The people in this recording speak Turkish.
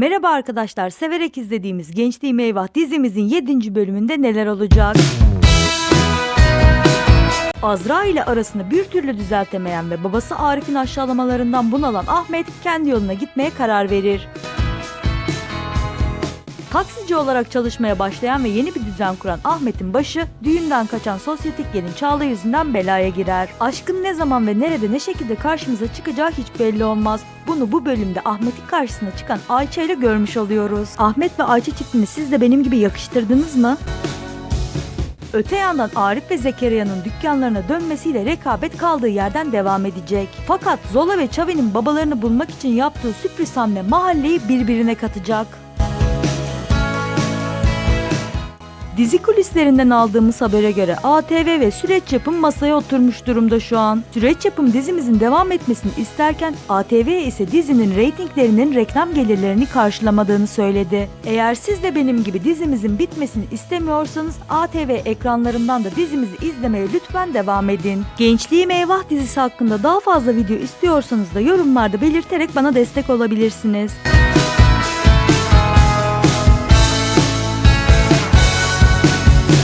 Merhaba arkadaşlar, severek izlediğimiz Gençliğim Eyvah dizimizin 7. bölümünde neler olacak? Azra ile arasını bir türlü düzeltemeyen ve babası Arif'in aşağılamalarından bunalan Ahmet kendi yoluna gitmeye karar verir. Taksici olarak çalışmaya başlayan ve yeni bir düzen kuran Ahmet'in başı düğünden kaçan sosyetik gelin Çağla yüzünden belaya girer. Aşkın ne zaman ve nerede ne şekilde karşımıza çıkacağı hiç belli olmaz. Bunu bu bölümde Ahmet'in karşısına çıkan Ayça ile görmüş oluyoruz. Ahmet ve Ayça çiftini siz de benim gibi yakıştırdınız mı? Öte yandan Arif ve Zekeriya'nın dükkanlarına dönmesiyle rekabet kaldığı yerden devam edecek. Fakat Zola ve Çavi'nin babalarını bulmak için yaptığı sürpriz hamle mahalleyi birbirine katacak. Dizi kulislerinden aldığımız habere göre ATV ve Süreç Yapım masaya oturmuş durumda şu an. Süreç Yapım dizimizin devam etmesini isterken ATV ise dizinin reytinglerinin reklam gelirlerini karşılamadığını söyledi. Eğer siz de benim gibi dizimizin bitmesini istemiyorsanız ATV ekranlarından da dizimizi izlemeye lütfen devam edin. Gençliğim Eyvah dizisi hakkında daha fazla video istiyorsanız da yorumlarda belirterek bana destek olabilirsiniz.